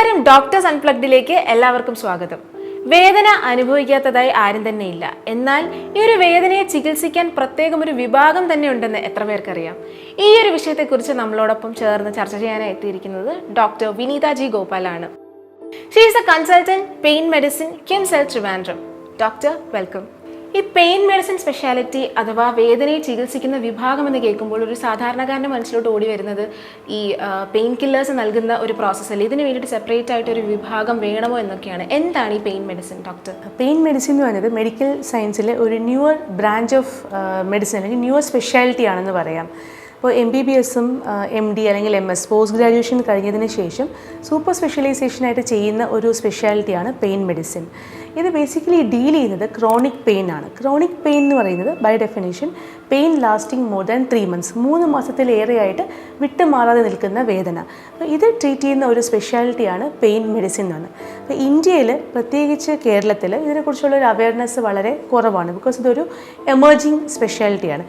നമസ്കാരം ഡോക്ടേഴ്സ് അൺപ്ലഗ്ഡിലേക്ക് എല്ലാവർക്കും സ്വാഗതം. വേദന അനുഭവിക്കാത്തതായി ആരും തന്നെ ഇല്ല എന്നാൽ ഈ ഒരു വേദനയെ ചികിത്സിക്കാൻ പ്രത്യേകം ഒരു വിഭാഗം തന്നെ ഉണ്ടെന്ന് എത്ര പേർക്കറിയാം. ഈ ഒരു വിഷയത്തെക്കുറിച്ച് നമ്മളോടൊപ്പം ചേർന്ന് ചർച്ച ചെയ്യാനായി എത്തിയിരിക്കുന്നത് doctor Vineetha G ഗോപാലാണ്. She is a consultant pain medicine KIMS health Trivandrum doctor welcome ഈ പെയിൻ മെഡിസിൻ സ്പെഷ്യാലിറ്റി അഥവാ വേദനയെ ചികിത്സിക്കുന്ന വിഭാഗം എന്ന് കേൾക്കുമ്പോൾ ഒരു സാധാരണക്കാരന്റെ മനസ്സിലോട്ട് ഓടി വരുന്നത് ഈ പെയിൻ കില്ലേഴ്സ് നൽകുന്ന ഒരു പ്രോസസ്സല്ലേ ഇതിന് വേണ്ടിയിട്ട് സെപ്പറേറ്റ് ആയിട്ട് ഒരു വിഭാഗം വേണമോ എന്നൊക്കെയാണ്. എന്താണ് ഈ pain medicine doctor pain medicine എന്ന് പറയുന്നത് മെഡിക്കൽ സയൻസിലെ ഒരു ന്യൂവർ ബ്രാഞ്ച് ഓഫ് മെഡിസിൻ അല്ലെങ്കിൽ ന്യൂവർ സ്പെഷ്യാലിറ്റി ആണെന്ന് പറയാം. ഇപ്പോൾ എം ബി ബി എസും എം ഡി അല്ലെങ്കിൽ എം എസ് പോസ്റ്റ് ഗ്രാജുവേഷൻ കഴിഞ്ഞതിന് ശേഷം സൂപ്പർ സ്പെഷ്യലൈസേഷനായിട്ട് ചെയ്യുന്ന ഒരു സ്പെഷ്യാലിറ്റിയാണ് പെയിൻ മെഡിസിൻ ഇത് ബേസിക്കലി ഡീൽ ചെയ്യുന്നത് ക്രോണിക് പെയിൻ ആണ്. ക്രോണിക് പെയിൻ എന്ന് പറയുന്നത് by definition pain lasting more than three months മൂന്ന് മാസത്തിലേറെയായിട്ട് വിട്ടുമാറാതെ നിൽക്കുന്ന വേദന. അപ്പോൾ ഇത് ട്രീറ്റ് ചെയ്യുന്ന ഒരു സ്പെഷ്യാലിറ്റിയാണ് പെയിൻ മെഡിസിൻ എന്നാണ്. അപ്പോൾ ഇന്ത്യയിൽ പ്രത്യേകിച്ച് കേരളത്തിൽ ഇതിനെക്കുറിച്ചുള്ള ഒരു അവയർനെസ് വളരെ കുറവാണ്. ബിക്കോസ് ഇതൊരു എമർജിങ് സ്പെഷ്യാലിറ്റിയാണ്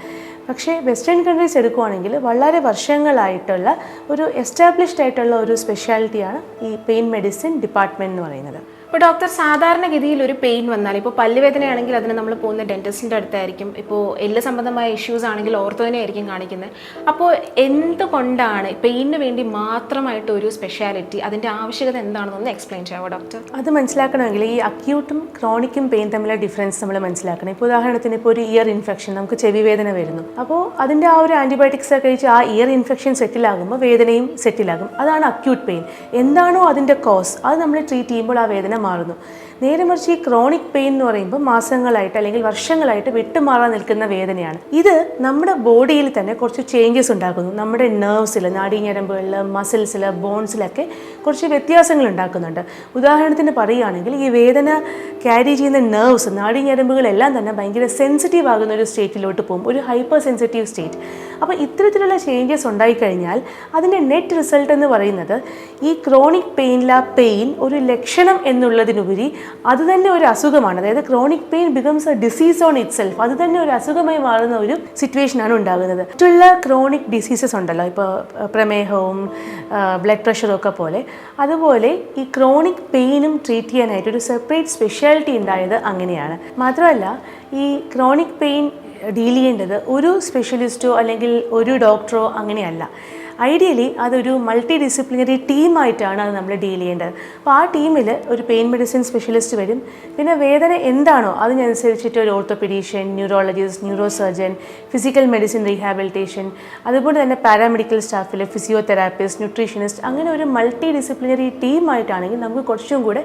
പക്ഷേ വെസ്റ്റേൺ കൺട്രീസ് എടുക്കുവാണെങ്കിൽ വളരെ വർഷങ്ങളായിട്ടുള്ള ഒരു എസ്റ്റാബ്ലിഷ്ഡ് ആയിട്ടുള്ള ഒരു സ്പെഷ്യാലിറ്റിയാണ് ഈ പെയിൻ മെഡിസിൻ ഡിപ്പാർട്ട്മെന്റ് എന്ന് പറയുന്നത്. ഇപ്പോൾ ഡോക്ടർ സാധാരണഗതിയിൽ ഒരു പെയിൻ വന്നാൽ ഇപ്പോൾ പല്ലുവേദനയാണെങ്കിൽ അതിന് നമ്മൾ പോകുന്ന ഡെന്റിസ്റ്റിന്റെ അടുത്തായിരിക്കും. ഇപ്പോൾ എല്ല് സംബന്ധമായ ഇഷ്യൂസ് ആണെങ്കിൽ ഓർത്തോനെ ആയിരിക്കും കാണിക്കുന്നത്. അപ്പോൾ എന്തുകൊണ്ടാണ് പെയിനിന് വേണ്ടി മാത്രമായിട്ട് ഒരു സ്പെഷ്യാലിറ്റി അതിന്റെ ആവശ്യകത എന്താണെന്ന് ഒന്ന് എക്സ്പ്ലെയിൻ ചെയ്യാമോ ഡോക്ടർ അത് മനസ്സിലാക്കണമെങ്കിൽ ഈ അക്യൂട്ടും ക്രോണിക്കും പെയിൻ തമ്മിലുള്ള ഡിഫറൻസ് നമ്മൾ മനസ്സിലാക്കണം. ഇപ്പോൾ ഉദാഹരണത്തിന് ഇപ്പോൾ ഒരു ഇയർ ഇൻഫെക്ഷൻ നമുക്ക് ചെവി വേദന വരുന്നു. അപ്പോൾ അതിന്റെ ആ ഒരു ആന്റിബയോട്ടിക്സ് ഒക്കെ കഴിച്ച് ആ ഇയർ ഇൻഫെക്ഷൻ സെറ്റിലാകുമ്പോൾ വേദനയും സെറ്റിലാകും അതാണ് അക്യൂട്ട് പെയിൻ എന്താണോ അതിന്റെ കോസ് അത് നമ്മൾ ട്രീറ്റ് ചെയ്യുമ്പോൾ ആ വേദന മാറുന്നു. നേരെ മറിച്ച് ഈ ക്രോണിക് പെയിൻ എന്ന് പറയുമ്പോൾ മാസങ്ങളായിട്ട് അല്ലെങ്കിൽ വർഷങ്ങളായിട്ട് വിട്ടുമാറാൻ നിൽക്കുന്ന വേദനയാണ്. ഇത് നമ്മുടെ ബോഡിയിൽ തന്നെ കുറച്ച് ചേഞ്ചസ് ഉണ്ടാക്കുന്നു. നമ്മുടെ നെർവ്സിൽ നാടീഞ്ഞരമ്പുകളിൽ മസിൽസിൽ ബോൺസിലൊക്കെ കുറച്ച് വ്യത്യാസങ്ങൾ ഉണ്ടാക്കുന്നുണ്ട്. ഉദാഹരണത്തിന് പറയുകയാണെങ്കിൽ ഈ വേദന ക്യാരി ചെയ്യുന്ന നെർവ്സ് നാടീഞ്ഞരമ്പുകളെല്ലാം തന്നെ ഭയങ്കര സെൻസിറ്റീവ് ആകുന്ന ഒരു സ്റ്റേറ്റിലോട്ട് പോകും. ഒരു ഹൈപ്പർ സെൻസിറ്റീവ് സ്റ്റേറ്റ് അപ്പോൾ ഇത്തരത്തിലുള്ള ചേഞ്ചസ് ഉണ്ടായിക്കഴിഞ്ഞാൽ അതിന്റെ നെറ്റ് റിസൾട്ട് എന്ന് പറയുന്നത് ഈ ക്രോണിക് പെയിനിലെ പെയിൻ ഒരു ലക്ഷണം എന്നുള്ളതിനുപരി അത് തന്നെ ഒരു അസുഖമാണ്. അതായത് chronic pain becomes a disease on itself അത് തന്നെ ഒരു അസുഖമായി മാറുന്ന ഒരു സിറ്റുവേഷനാണ് ഉണ്ടാകുന്നത്. മറ്റുള്ള ക്രോണിക് ഡിസീസസ് ഉണ്ടല്ലോ. ഇപ്പോൾ പ്രമേഹവും ബ്ലഡ് പ്രഷറും ഒക്കെ പോലെ. അതുപോലെ ഈ ക്രോണിക് പെയിനും ട്രീറ്റ് ചെയ്യാനായിട്ട് ഒരു സെപ്പറേറ്റ് സ്പെഷ്യാലിറ്റി ഉണ്ടായത് അങ്ങനെയാണ്. മാത്രമല്ല ഈ ക്രോണിക് പെയിൻ ഡീൽ ചെയ്യേണ്ടത് ഒരു സ്പെഷ്യലിസ്റ്റോ അല്ലെങ്കിൽ ഒരു ഡോക്ടറോ അങ്ങനെയല്ല. ഐഡിയലി അതൊരു മൾട്ടി ഡിസിപ്ലിനറി ടീമായിട്ടാണ് അത് നമ്മൾ ഡീൽ ചെയ്യേണ്ടത്. അപ്പോൾ ആ ടീമിൽ ഒരു പെയിൻ മെഡിസിൻ സ്പെഷ്യലിസ്റ്റ് വരും. പിന്നെ വേദന എന്താണോ അതിനനുസരിച്ചിട്ട് ഒരു orthopedician neurologist neuro surgeon physical medicine rehabilitation അതുപോലെ തന്നെ പാരാമെഡിക്കൽ സ്റ്റാഫിൽ ഫിസിയോതെറാപ്പിസ്റ്റ് ന്യൂട്രീഷനിസ്റ്റ് അങ്ങനെ ഒരു മൾട്ടി ഡിസിപ്ലിനറി ടീമായിട്ടാണെങ്കിൽ നമുക്ക് കുറച്ചും കൂടെ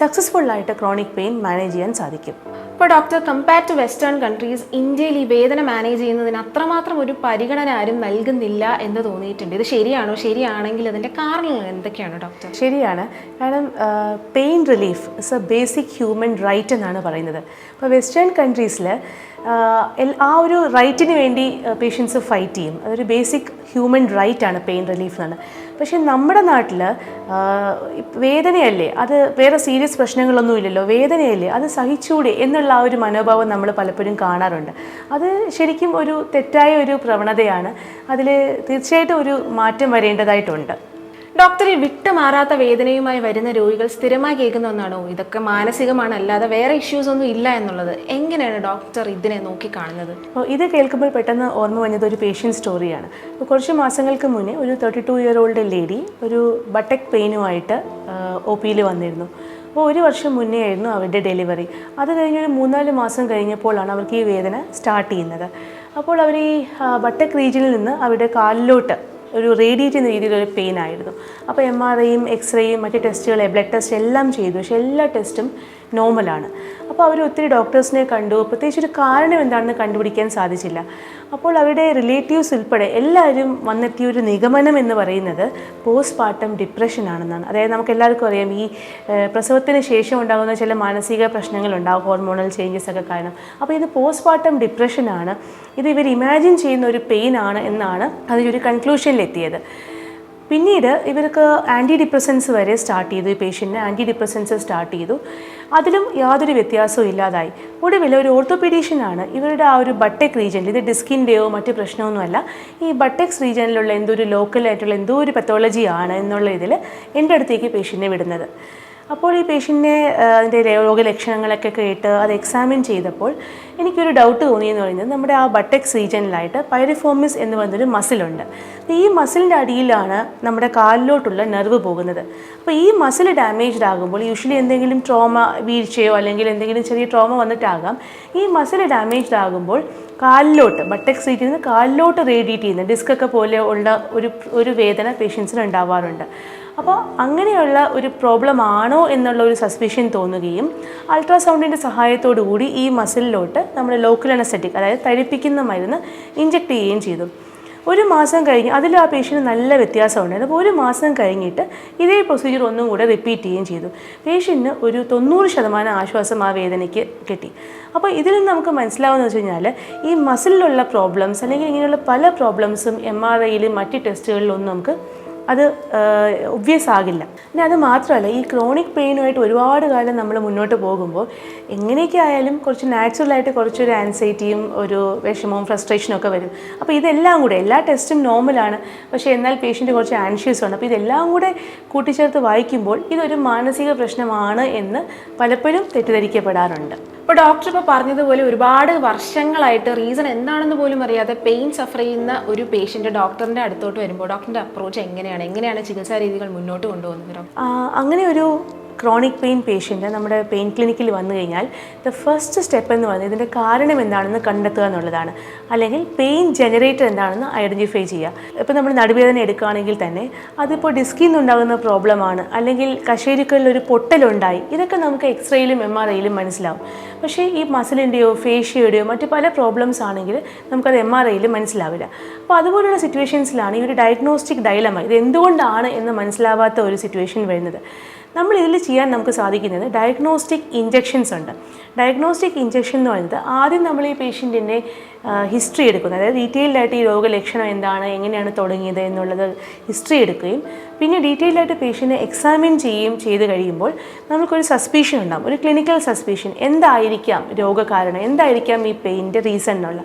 സക്സസ്ഫുള്ളായിട്ട് ക്രോണിക് പെയിൻ മാനേജ് ചെയ്യാൻ സാധിക്കും. ഇപ്പോൾ doctor compare to western countries ഇന്ത്യയിൽ ഈ വേദന മാനേജ് ചെയ്യുന്നതിന് അത്രമാത്രം ഒരു പരിഗണന ആരും നൽകുന്നില്ല എന്ന് തോന്നിയിട്ടുണ്ട്. ഇത് ശരിയാണോ? ശരിയാണെങ്കിൽ അതിന്റെ കാരണങ്ങൾ എന്തൊക്കെയാണ് ഡോക്ടർ ശരിയാണ്. കാരണം pain relief is a basic human right എന്നാണ് പറയുന്നത്. ഇപ്പോൾ വെസ്റ്റേൺ കൺട്രീസിൽ ആ ഒരു റൈറ്റിന് വേണ്ടി പേഷ്യൻസ് ഫൈറ്റ് ചെയ്യും. അതൊരു ബേസിക് ഹ്യൂമൻ റൈറ്റ് ആണ് പെയിൻ റിലീഫ് എന്നാണ് പക്ഷേ നമ്മുടെ നാട്ടിൽ വേദനയല്ലേ? അത് വേറെ സീരിയസ് പ്രശ്നങ്ങളൊന്നും ഇല്ലല്ലോ. വേദനയല്ലേ? അത് സഹിച്ചൂടെ എന്നുള്ള ആ ഒരു മനോഭാവം നമ്മൾ പലപ്പോഴും കാണാറുണ്ട്. അത് ശരിക്കും ഒരു തെറ്റായ ഒരു പ്രവണതയാണ്. അതിൽ തീർച്ചയായിട്ടും ഒരു മാറ്റം വരേണ്ടതായിട്ടുണ്ട്. ഡോക്ടറെ വിട്ടുമാറാത്ത വേദനയുമായി വരുന്ന രോഗികൾ സ്ഥിരമായി കേൾക്കുന്ന ഒന്നാണോ? ഇതൊക്കെ മാനസികമാണ് അല്ലാതെ വേറെ ഇഷ്യൂസ് ഒന്നും ഇല്ല എന്നുള്ളത്. എങ്ങനെയാണ് ഡോക്ടർ ഇതിനെ നോക്കി കാണുന്നത് ഇത് കേൾക്കുമ്പോൾ പെട്ടെന്ന് ഓർമ്മ വന്നത് ഒരു പേഷ്യന്റ് സ്റ്റോറിയാണ് കുറച്ച് മാസങ്ങൾക്ക് മുന്നേ ഒരു thirty two year old lady ഒരു ബട്ടക് പെയിനുമായിട്ട് ഒ പിയിൽ വന്നിരുന്നു. അപ്പോൾ ഒരു വർഷം മുന്നേ ആയിരുന്നു അവരുടെ ഡെലിവറി അത് കഴിഞ്ഞ് ഒരു മൂന്നാൽ മാസം കഴിഞ്ഞപ്പോഴാണ് അവർക്ക് ഈ വേദന സ്റ്റാർട്ട് ചെയ്യുന്നത്. അപ്പോൾ അവർ ഈ ബട്ടക് റീജിയനിൽ നിന്ന് അവരുടെ കാലിലോട്ട് ഒരു റേഡിയേറ്റ് ചെയ്യുന്ന രീതിയിലൊരു പെയിൻ ആയിരുന്നു. അപ്പോൾ എം ആർ ഐയും എക്സ്റേയും മറ്റ് ടെസ്റ്റുകൾ ബ്ലഡ് ടെസ്റ്റ് എല്ലാം ചെയ്തു. പക്ഷേ എല്ലാ ടെസ്റ്റും നോർമലാണ്. അപ്പോൾ അവർ ഒത്തിരി ഡോക്ടേഴ്സിനെ കണ്ടു. പ്രത്യേകിച്ച് ഒരു കാരണം എന്താണെന്ന് കണ്ടുപിടിക്കാൻ സാധിച്ചില്ല. അപ്പോൾ അവരുടെ റിലേറ്റീവ്സ് ഉൾപ്പെടെ എല്ലാവരും വന്നെത്തിയ ഒരു നിഗമനം എന്ന് പറയുന്നത് പോസ്റ്റ് പാർട്ടം ഡിപ്രഷൻ ആണെന്നാണ്. അതായത് നമുക്ക് എല്ലാവർക്കും അറിയാം ഈ പ്രസവത്തിന് ശേഷം ഉണ്ടാകുന്ന ചില മാനസിക പ്രശ്നങ്ങളുണ്ടാകും ഹോർമോണൽ ചേഞ്ചസ് ഒക്കെ കാരണം. അപ്പോൾ ഇത് പോസ്റ്റ് പാർട്ടം ഡിപ്രഷനാണ് ഇത് ഇവർ ഇമാജിൻ ചെയ്യുന്ന ഒരു പെയിൻ ആണ് എന്നാണ് അതിലൊരു കൺക്ലൂഷനിലെത്തിയത്. പിന്നീട് ഇവർക്ക് ആന്റി ഡിപ്രസൻസ് വരെ സ്റ്റാർട്ട് ചെയ്തു ഈ പേഷ്യന്റിന് ആന്റി ഡിപ്രസൻസ് സ്റ്റാർട്ട് ചെയ്തു. അതിലും യാതൊരു വ്യത്യാസവും ഇല്ലാതായി. ഒടുവിൽ ഒരു ഓർത്തോപീഡീഷ്യനാണ്. ഇവരുടെ ആ ഒരു ബട്ടെക് റീജിയനിൽ ഇത് ഡിസ്കിന്റെയോ മറ്റു പ്രശ്നമൊന്നുമല്ല ഈ ബട്ടെക്സ് റീജിയനിലുള്ള എന്തോ ഒരു ലോക്കലായിട്ടുള്ള എന്തോ ഒരു പത്തോളജി ആണ് എന്നുള്ള ഇതിൽ എന്റെ അടുത്തേക്ക് പേഷ്യന്റിനെ വിടുന്നത്. അപ്പോൾ ഈ പേഷ്യന്റിനെ അതിന്റെ രോഗലക്ഷണങ്ങളൊക്കെ കേട്ട് അത് എക്സാമിൻ ചെയ്തപ്പോൾ എനിക്കൊരു ഡൗട്ട് തോന്നിയെന്ന് പറയുന്നത് നമ്മുടെ ആ ബട്ടെക്സ് റീജിയനിലായിട്ട് പൈറിഫോമിസ് എന്ന് പറയുന്നൊരു മസിലുണ്ട് ഈ മസിലിന്റെ അടിയിലാണ് നമ്മുടെ കാലിലോട്ടുള്ള നെർവ് പോകുന്നത്. അപ്പോൾ ഈ മസിൽ ഡാമേജ്ഡ് ആകുമ്പോൾ യൂഷ്വലി എന്തെങ്കിലും ട്രോമ വീഴ്ചയോ അല്ലെങ്കിൽ എന്തെങ്കിലും ചെറിയ ട്രോമ വന്നിട്ടാകാം. ഈ മസിൽ ഡാമേജ്ഡ് ആകുമ്പോൾ കാലിലോട്ട് ബട്ടക്സ് സീറ്റിൽ നിന്ന് കാലിലോട്ട് റേഡിയേറ്റ് ചെയ്യുന്ന ഡിസ്ക് ഒക്കെ പോലെ ഉള്ള ഒരു ഒരു വേദന പേഷ്യൻസിന് ഉണ്ടാവാറുണ്ട്. അപ്പോൾ അങ്ങനെയുള്ള ഒരു പ്രോബ്ലം ആണോ എന്നുള്ള ഒരു സസ്പിഷൻ തോന്നുകയും അൾട്രാസൗണ്ടിന്റെ സഹായത്തോടു കൂടി ഈ മസിലിലോട്ട് നമ്മൾ ലോക്കൽ അനസ്തറ്റിക് അതായത് തരിപ്പിക്കുന്ന മരുന്ന് ഇഞ്ചെക്ട് ചെയ്യുകയും ചെയ്തു. ഒരു മാസം കഴിഞ്ഞ് അതിൽ ആ പേഷ്യന്റ് നല്ല വ്യത്യാസം ഉണ്ടായിരുന്നു അപ്പോൾ ഒരു മാസം കഴിഞ്ഞിട്ട് ഇതേ പ്രൊസീജിയർ ഒന്നും കൂടെ റിപ്പീറ്റ് ചെയ്യുകയും ചെയ്തു. പേഷ്യന്റിന് ഒരു തൊണ്ണൂറ് ശതമാനം ആശ്വാസം ആ വേദനയ്ക്ക് കിട്ടി. അപ്പോൾ ഇതിൽ നിന്ന് നമുക്ക് മനസ്സിലാവുന്ന വെച്ച് കഴിഞ്ഞാൽ ഈ മസിലിലുള്ള പ്രോബ്ലംസ് അല്ലെങ്കിൽ ഇങ്ങനെയുള്ള പല പ്രോബ്ലംസും എം ആർ ഐയിലും മറ്റ് ടെസ്റ്റുകളിലൊന്നും നമുക്ക് അത് ഒബ്വിയസ് ആകില്ല. പിന്നെ അത് മാത്രമല്ല ഈ ക്രോണിക് പെയിനുമായിട്ട് ഒരുപാട് കാലം നമ്മൾ മുന്നോട്ട് പോകുമ്പോൾ എങ്ങനെയൊക്കെ ആയാലും കുറച്ച് നാച്ചുറലായിട്ട് കുറച്ചൊരു ആൻസൈറ്റിയും ഒരു വിഷമവും ഫ്രസ്ട്രേഷനും ഒക്കെ വരും. അപ്പോൾ ഇതെല്ലാം കൂടെ എല്ലാ ടെസ്റ്റും നോർമലാണ് പക്ഷേ എന്നാൽ പേഷ്യന്റ് കുറച്ച് ആൻഷ്യസ് ആണ്. അപ്പോൾ ഇതെല്ലാം കൂടെ കൂട്ടിച്ചേർത്ത് വായിക്കുമ്പോൾ ഇതൊരു മാനസിക പ്രശ്നമാണ് എന്ന് പലപ്പോഴും തെറ്റിദ്ധരിക്കപ്പെടാറുണ്ട്. ഇപ്പോൾ ഡോക്ടർ ഇപ്പോൾ പറഞ്ഞതുപോലെ ഒരുപാട് വർഷങ്ങളായിട്ട് റീസൺ എന്താണെന്ന് പോലും അറിയാതെ പെയിൻ സഫർ ചെയ്യുന്ന ഒരു പേഷ്യന്റ് ഡോക്ടറിന്റെ അടുത്തോട്ട് വരുമ്പോൾ ഡോക്ടറിന്റെ അപ്രോച്ച് എങ്ങനെയാണ്? എങ്ങനെയാണ് ചികിത്സാ രീതികൾ മുന്നോട്ട് കൊണ്ടുപോകുന്നത് അങ്ങനെ ഒരു ക്രോണിക് പെയിൻ പേഷ്യന്റ് നമ്മുടെ പെയിൻ ക്ലിനിക്കിൽ വന്നു കഴിഞ്ഞാൽ ദ ഫസ്റ്റ് സ്റ്റെപ്പ് എന്ന് പറയുന്നത് ഇതിന്റെ കാരണം എന്താണെന്ന് കണ്ടെത്തുക എന്നുള്ളതാണ്. അല്ലെങ്കിൽ പെയിൻ ജനറേറ്റർ എന്താണെന്ന് ഐഡന്റിഫൈ ചെയ്യുക. ഇപ്പോൾ നമ്മൾ നടുവേദന എടുക്കുകയാണെങ്കിൽ തന്നെ അതിപ്പോൾ ഡിസ്കിൽ നിന്നുണ്ടാകുന്ന പ്രോബ്ലമാണ് അല്ലെങ്കിൽ കശേരുക്കളിൽ ഒരു പൊട്ടലുണ്ടായി. ഇതൊക്കെ നമുക്ക് എക്സ്റേയിലും എം ആർ ഐയിലും മനസ്സിലാവും. പക്ഷേ ഈ മസിലിന്റെയോ ഫേഷ്യയുടെയോ മറ്റ് പല പ്രോബ്ലംസ് ആണെങ്കിൽ നമുക്കത് എം ആർ ഐയിൽ മനസ്സിലാവില്ല. അപ്പോൾ അതുപോലുള്ള സിറ്റുവേഷൻസിലാണ് ഈ ഒരു ഡയഗ്നോസ്റ്റിക് ഡൈലമ ഇത് എന്തുകൊണ്ടാണ് എന്ന് മനസ്സിലാവാത്ത ഒരു സിറ്റുവേഷൻ വരുന്നത്. നമ്മൾ ഇതിൽ ചെയ്യാൻ നമുക്ക് സാധിക്കുന്നത് ഡയഗ്നോസ്റ്റിക് ഇഞ്ചെക്ഷൻസ് ഉണ്ട്. ഡയഗ്നോസ്റ്റിക് ഇഞ്ചെക്ഷൻ എന്ന് പറയുന്നത് ആദ്യം നമ്മൾ ഈ പേഷ്യന്റിന്റെ ഹിസ്റ്ററി എടുക്കുന്നത് അതായത് ഡീറ്റെയിൽഡ് ആയിട്ട് ഈ രോഗലക്ഷണം എന്താണ് എങ്ങനെയാണ് തുടങ്ങിയത് എന്നുള്ളത് ഹിസ്റ്ററി എടുക്കുകയും പിന്നെ ഡീറ്റെയിൽഡ് ആയിട്ട് പേഷ്യന്റിനെ എക്സാമിൻ ചെയ്യുകയും ചെയ്ത് കഴിയുമ്പോൾ നമുക്കൊരു സസ്പീഷൻ ഉണ്ടാകും ഒരു ക്ലിനിക്കൽ സസ്പീഷൻ എന്തായിരിക്കാം രോഗകാരണം? എന്തായിരിക്കാം ഈ പെയിന്റെ റീസൺ എന്നുള്ള.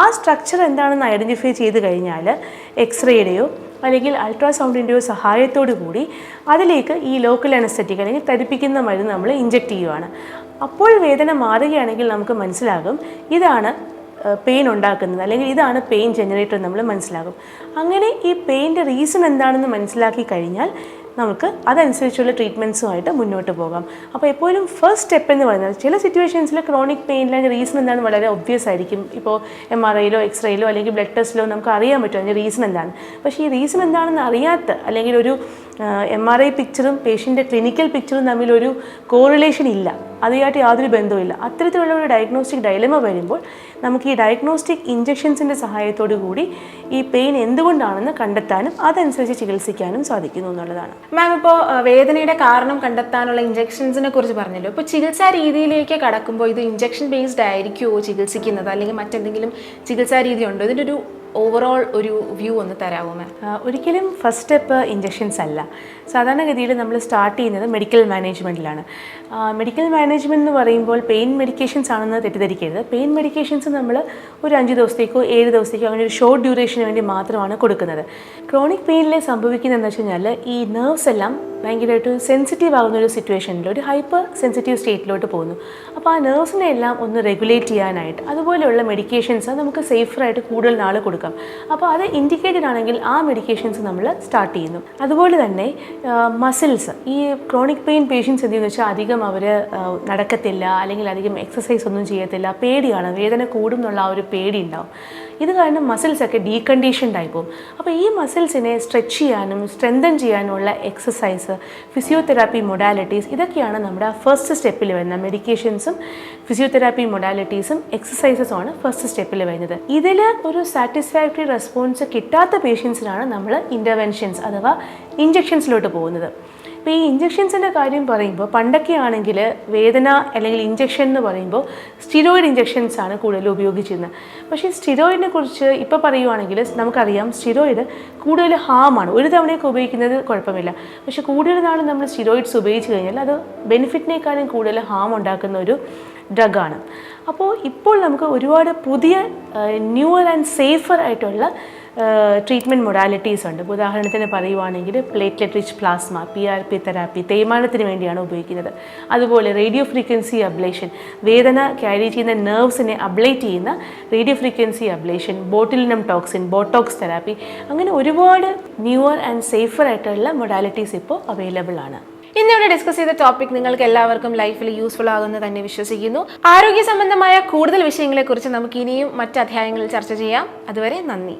ആ സ്ട്രക്ചർ എന്താണെന്ന് ഐഡന്റിഫൈ ചെയ്ത് കഴിഞ്ഞാൽ എക്സ്റേയുടെയോ അല്ലെങ്കിൽ അൾട്രാസൗണ്ടിന്റെയോ സഹായത്തോടു കൂടി അതിലേക്ക് ഈ ലോക്കൽ അനസ്തറ്റിക് അല്ലെങ്കിൽ തരിപ്പിക്കുന്ന മരുന്ന് നമ്മൾ ഇഞ്ചക്ട് ചെയ്യുവാണ്. അപ്പോൾ വേദന മാറുകയാണെങ്കിൽ നമുക്ക് മനസ്സിലാകും ഇതാണ് പെയിൻ ഉണ്ടാക്കുന്നത് അല്ലെങ്കിൽ ഇതാണ് പെയിൻ ജനറേറ്റർ നമ്മൾ മനസ്സിലാകും. അങ്ങനെ ഈ പെയിന്റെ റീസൺ എന്താണെന്ന് മനസ്സിലാക്കി കഴിഞ്ഞാൽ നമുക്ക് അതനുസരിച്ചുള്ള ട്രീറ്റ്മെന്റ്സുമായിട്ട് മുന്നോട്ട് പോകാം. അപ്പോൾ എപ്പോഴും ഫസ്റ്റ് സ്റ്റെപ്പ് എന്ന് പറഞ്ഞാൽ ചില സിറ്റുവേഷൻസിൽ ക്രോണിക് പെയിനിലെ റീസൺ എന്താണ് വളരെ ഒബ്വിയസ് ആയിരിക്കും. ഇപ്പോൾ എം ആർ ഐയിലോ എക്സ്റേയിലോ അല്ലെങ്കിൽ ബ്ലഡ് ടെസ്റ്റിലോ നമുക്ക് അറിയാൻ പറ്റും അതിന്റെ റീസൺ എന്താണ്. പക്ഷേ ഈ റീസൺ എന്താണെന്ന് അറിയാത്ത അല്ലെങ്കിൽ ഒരു എം ആർ ഐ പിക്ചറും പേഷ്യന്റെ ക്ലിനിക്കൽ പിക്ചറും തമ്മിലൊരു കോറിലേഷൻ ഇല്ല. അതുമായിട്ട് യാതൊരു ബന്ധവുമില്ല അത്തരത്തിലുള്ള ഒരു ഡയഗ്നോസ്റ്റിക് ഡയലമ വരുമ്പോൾ നമുക്ക് ഈ ഡയഗ്നോസ്റ്റിക് ഇഞ്ചക്ഷൻസിന്റെ സഹായത്തോടു കൂടി ഈ പെയിൻ എന്തുകൊണ്ടാണെന്ന് കണ്ടെത്താനും അതനുസരിച്ച് ചികിത്സിക്കാനും സാധിക്കുന്നു എന്നുള്ളതാണ്. മാം ഇപ്പോൾ വേദനയുടെ കാരണം കണ്ടെത്താനുള്ള ഇഞ്ചക്ഷൻസിനെ കുറിച്ച് പറഞ്ഞല്ലോ. ഇപ്പോൾ ചികിത്സാ രീതിയിലേക്ക് കടക്കുമ്പോൾ ഇത് ഇഞ്ചക്ഷൻ ബേസ്ഡ് ആയിരിക്കുമോ ചികിത്സിക്കുന്നത്? അല്ലെങ്കിൽ മറ്റെന്തെങ്കിലും ചികിത്സാ രീതി ഉണ്ടോ? ഇതിന്റെ ഒരു ഓവറോൾ ഒരു വ്യൂ ഒന്ന് തരാമോ മാം ഒരിക്കലും ഫസ്റ്റ് സ്റ്റെപ്പ് ഇഞ്ചക്ഷൻസ് അല്ല. സാധാരണഗതിയിൽ നമ്മൾ സ്റ്റാർട്ട് ചെയ്യുന്നത് മെഡിക്കൽ മാനേജ്മെന്റിലാണ് മെഡിക്കൽ മാനേജ്മെന്റ് എന്ന് പറയുമ്പോൾ പെയിൻ മെഡിക്കേഷൻസ് ആണെന്ന് തെറ്റിദ്ധരിക്കരുത്. പെയിൻ മെഡിക്കേഷൻസ് നമ്മൾ ഒരു അഞ്ച് ദിവസത്തേക്കോ ഏഴ് ദിവസത്തേക്കോ അങ്ങനെ ഒരു ഷോർട്ട് ഡ്യൂറേഷന് വേണ്ടി മാത്രമാണ് കൊടുക്കുന്നത്. ക്രോണിക് പെയിനിൽ സംഭവിക്കുന്നത് എന്താ വെച്ച് കഴിഞ്ഞാൽ ഈ നെർവ്സ് എല്ലാം ഭയങ്കരമായിട്ട് സെൻസിറ്റീവ് ആകുന്ന ഒരു സിറ്റുവേഷനിൽ ഒരു ഹൈപ്പർ സെൻസിറ്റീവ് സ്റ്റേറ്റിലോട്ട് പോകുന്നു. അപ്പോൾ ആ നേഴ്സിനെ എല്ലാം ഒന്ന് റെഗുലേറ്റ് ചെയ്യാനായിട്ട് അതുപോലെയുള്ള മെഡിക്കേഷൻസ് നമുക്ക് സേഫറായിട്ട് കൂടുതൽ നാൾ കൊടുക്കാം. അപ്പോൾ അത് ഇൻഡിക്കേറ്റഡ് ആണെങ്കിൽ ആ മെഡിക്കേഷൻസ് നമ്മൾ സ്റ്റാർട്ട് ചെയ്യുന്നു. അതുപോലെ തന്നെ മസിൽസ് ഈ ക്രോണിക് പെയിൻ പേഷ്യൻസ് എന്തെന്ന് വെച്ചാൽ അധികം അവർ നടക്കത്തില്ല അല്ലെങ്കിൽ അധികം എക്സസൈസ് ഒന്നും ചെയ്യത്തില്ല പേടിയാണ് വേദന കൂടും എന്നുള്ള ആ ഒരു പേടി ഉണ്ടാവും. ഇത് കാരണം മസിൽസൊക്കെ ഡീകണ്ടീഷൻഡ് ആയി പോകും. അപ്പോൾ ഈ മസിൽസിനെ സ്ട്രെച്ച് ചെയ്യാനും സ്ട്രെങ്തൻ ചെയ്യാനുമുള്ള എക്സസൈസ് ഫിസിയോതെറാപ്പി മൊഡാലിറ്റീസ് ഇതൊക്കെയാണ് നമ്മുടെ ഫസ്റ്റ് സ്റ്റെപ്പിൽ വരുന്ന മെഡിക്കേഷൻസും ഫിസിയോതെറാപ്പി മൊഡാലിറ്റീസും എക്സസൈസസുമാണ് ഫസ്റ്റ് സ്റ്റെപ്പിൽ വരുന്നത്. ഇതിൽ ഒരു സാറ്റിസ്ഫാക്ടറി റെസ്പോൺസ് കിട്ടാത്ത പേഷ്യൻസിനാണ് നമ്മൾ ഇന്റർവെൻഷൻസ് അഥവാ ഇഞ്ചക്ഷൻസിലോട്ട് പോകുന്നത്. അപ്പോൾ ഈ ഇഞ്ചെക്ഷൻസിന്റെ കാര്യം പറയുമ്പോൾ പണ്ടൊക്കെ ആണെങ്കിൽ വേദന അല്ലെങ്കിൽ ഇഞ്ചെക്ഷൻ എന്ന് പറയുമ്പോൾ സ്റ്റിറോയിഡ് ഇഞ്ചെക്ഷൻസ് ആണ് കൂടുതൽ ഉപയോഗിച്ചിരുന്നത്. പക്ഷേ സ്റ്റിറോയിഡിനെ കുറിച്ച് ഇപ്പോൾ പറയുവാണെങ്കിൽ നമുക്കറിയാം സ്റ്റിറോയിഡ് കൂടുതൽ ഹാമാണ് ഒരു തവണയൊക്കെ ഉപയോഗിക്കുന്നത് കുഴപ്പമില്ല. പക്ഷേ കൂടുതൽ നാൾ നമ്മൾ സ്റ്റിറോയിഡ്സ് ഉപയോഗിച്ച് കഴിഞ്ഞാൽ അത് ബെനിഫിറ്റിനേക്കാളും കൂടുതൽ ഹാം ഉണ്ടാക്കുന്ന ഒരു ഡ്രഗാണ് അപ്പോൾ ഇപ്പോൾ നമുക്ക് ഒരുപാട് പുതിയ ന്യൂവർ ആൻഡ് സേഫർ ആയിട്ടുള്ള ട്രീറ്റ്മെന്റ് മൊഡാലിറ്റീസ് ഉണ്ട്. ഉദാഹരണത്തിന് പറയുവാണെങ്കിൽ platelet rich plasma P R P therapy തേയ്മാനത്തിന് വേണ്ടിയാണ് ഉപയോഗിക്കുന്നത്. അതുപോലെ റേഡിയോ ഫ്രീക്വൻസി അബ്ലേഷൻ വേദന ക്യാരി ചെയ്യുന്ന നെർവ്സിനെ അബ്ലേറ്റ് ചെയ്യുന്ന radio frequency ablation botulinum toxin botox therapy അങ്ങനെ ഒരുപാട് ന്യൂവർ ആൻഡ് സേഫർ ആയിട്ടുള്ള മൊഡാലിറ്റീസ് ഇപ്പോൾ അവൈലബിൾ ആണ്. ഇന്നിവിടെ ഡിസ്കസ് ചെയ്ത ടോപ്പിക് നിങ്ങൾക്ക് എല്ലാവർക്കും ലൈഫിൽ യൂസ്ഫുൾ ആകുമെന്ന് തന്നെ വിശ്വസിക്കുന്നു. ആരോഗ്യ സംബന്ധമായ കൂടുതൽ വിഷയങ്ങളെക്കുറിച്ച് നമുക്ക് ഇനിയും മറ്റ് അധ്യായങ്ങളിൽ ചർച്ച ചെയ്യാം. അതുവരെ നന്ദി.